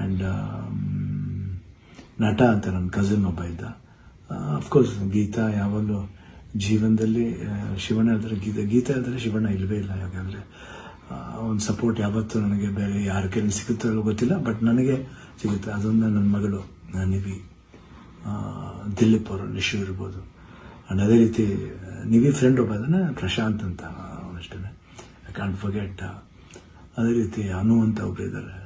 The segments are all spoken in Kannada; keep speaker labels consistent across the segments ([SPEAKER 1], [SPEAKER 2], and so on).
[SPEAKER 1] ಆ್ಯಂಡ್ ನಟ ಅಂತ ನನ್ನ ಕಸಿನ್ ಒಬ್ಬ ಇದ್ದ. ಅಫ್ಕೋರ್ಸ್ ಗೀತಾ ಯಾವಾಗಲೂ ಜೀವನದಲ್ಲಿ ಶಿವಣ್ಣ ಆದರೆ ಗೀತೆ ಗೀತೆ ಆದರೆ ಶಿವಣ್ಣ ಇಲ್ಲವೇ ಇಲ್ಲ ಯಾಕಂದರೆ ಒಂದು ಸಪೋರ್ಟ್ ಯಾವತ್ತೂ ನನಗೆ ಬೇರೆ ಯಾರ ಕೈಲಿ ಸಿಗುತ್ತೋ ಗೊತ್ತಿಲ್ಲ ಬಟ್ ನನಗೆ ಸಿಗುತ್ತೆ. ಅದೊಂದು ನನ್ನ ಮಗಳು ನಿವಿ ದಿಲೀಪ್ ಅವರು, ನಿಶು ಇರ್ಬೋದು. ಆ್ಯಂಡ್ ಅದೇ ರೀತಿ ನಿವಿ ಫ್ರೆಂಡ್ ಒಬ್ಬ ಅದನ್ನ ಪ್ರಶಾಂತ್ ಅಂತ ಅವನಷ್ಟೇ ಐ ಕಾಂಟ್ ಫರ್ಗೆಟ್ ಅದೇ ರೀತಿ ಅನು ಅಂತ ಒಬ್ರು ಇದ್ದಾರೆ.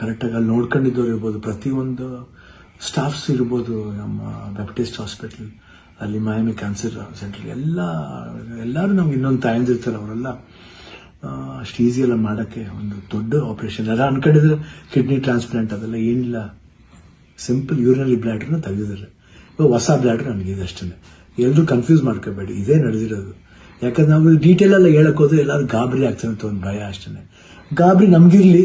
[SPEAKER 1] ಕರೆಕ್ಟಾಗಿ ಅಲ್ಲಿ ನೋಡ್ಕೊಂಡಿದ್ದವ್ರು ಇರ್ಬೋದು. ಪ್ರತಿಯೊಂದು ಸ್ಟಾಫ್ಸ್ ಇರ್ಬೋದು ನಮ್ಮ ಬ್ಯಾಪ್ಟಿಸ್ಟ್ ಹಾಸ್ಪಿಟಲ್ ಅಲ್ಲಿ ಮಯಾಮಿ ಕ್ಯಾನ್ಸರ್ ಸೆಂಟರ್ ಎಲ್ಲ, ಎಲ್ಲರೂ ನಮ್ಗೆ ಇನ್ನೊಂದು ತಾಯಂದಿರ್ತಾರೆ ಅವರೆಲ್ಲ. ಅಷ್ಟು ಈಸಿ ಎಲ್ಲ ಮಾಡೋಕ್ಕೆ ಒಂದು ದೊಡ್ಡ ಆಪರೇಷನ್ ಎಲ್ಲ ಅನ್ಕೊಂಡಿದ್ರೆ ಕಿಡ್ನಿ ಟ್ರಾನ್ಸ್ಪ್ಲಾಂಟ್ ಅದೆಲ್ಲ ಏನಿಲ್ಲ. ಸಿಂಪಲ್ ಯೂರಿನರಿ ಬ್ಲ್ಯಾಡ್ರನ್ನ ಇವಾಗ ಹೊಸ ಬ್ಲ್ಯಾಡ್ರ್ ನನಗಿದೆ ಅಷ್ಟೇ. ಎಲ್ಲರೂ ಕನ್ಫ್ಯೂಸ್ ಮಾಡ್ಕೋಬೇಡಿ. ಇದೇ ನಡೆದಿರೋದು. ಯಾಕಂದ್ರೆ ನಾವು ಡೀಟೇಲ್ ಎಲ್ಲ ಹೇಳಕ್ ಹೋದ್ರೆ ಎಲ್ಲರೂ ಗಾಬರಿ ಆಗ್ತಾನೆ ಅಂತ ಒಂದು ಭಯ ಅಷ್ಟೇ. ಗಾಬರಿ ನಮ್ಗಿರ್ಲಿ.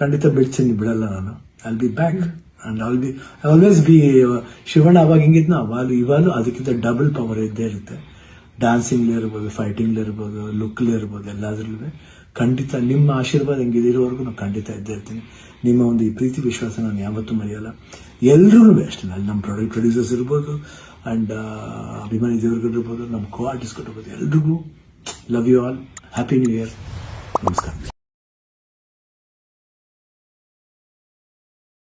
[SPEAKER 1] ಖಂಡಿತ ಬಿಡ್ತೀನಿ ಬಿಡಲ್ಲ ನಾನು. I be back and all be always be Shivanna ಅವಾಗ ಹಿಂಗಿದ್ನ ಅವಾಗ ಇವಾಗಲೂ ಅದಕ್ಕಿಂತ ಡಬಲ್ ಪವರ್ ಇದ್ದೇ ಇರುತ್ತೆ. ಡ್ಯಾನ್ಸಿಂಗ್ಲೇ ಇರ್ಬೋದು ಫೈಟಿಂಗ್ಲೇ ಇರ್ಬೋದು ಲುಕ್ಲೇ ಇರ್ಬೋದು, ಎಲ್ಲದ್ರಲ್ಲೂ. ಖಂಡಿತ ನಿಮ್ಮ ಆಶೀರ್ವಾದ ಹಿಂಗೆ ಇರೋವರೆಗೂ ನಾನು ಖಂಡಿತ ಇದ್ದೇ ಇರ್ತೀನಿ. ನಿಮ್ಮ ಒಂದು ಈ ಪ್ರೀತಿ ವಿಶ್ವಾಸ ನಾನು ಯಾವತ್ತೂ ಮರೆಯಲ್ಲ. ಎಲ್ಲರೂ ಅಷ್ಟೇ ಅಲ್ಲಿ ನಮ್ಮ ಪ್ರಾಡಕ್ಟ್ ಪ್ರೊಡ್ಯೂಸರ್ಸ್ ಇರ್ಬೋದು ಅಂಡ್ ಅಭಿಮಾನಿ ದೇವರುಗಳಿರ್ಬೋದು ನಮ್ಮ ಕೋ ಆರ್ಟಿಸ್ಟ್ಗಳು ಇರ್ಬೋದು, ಎಲ್ರಿಗೂ love you all happy new year ನಮಸ್ಕಾರ.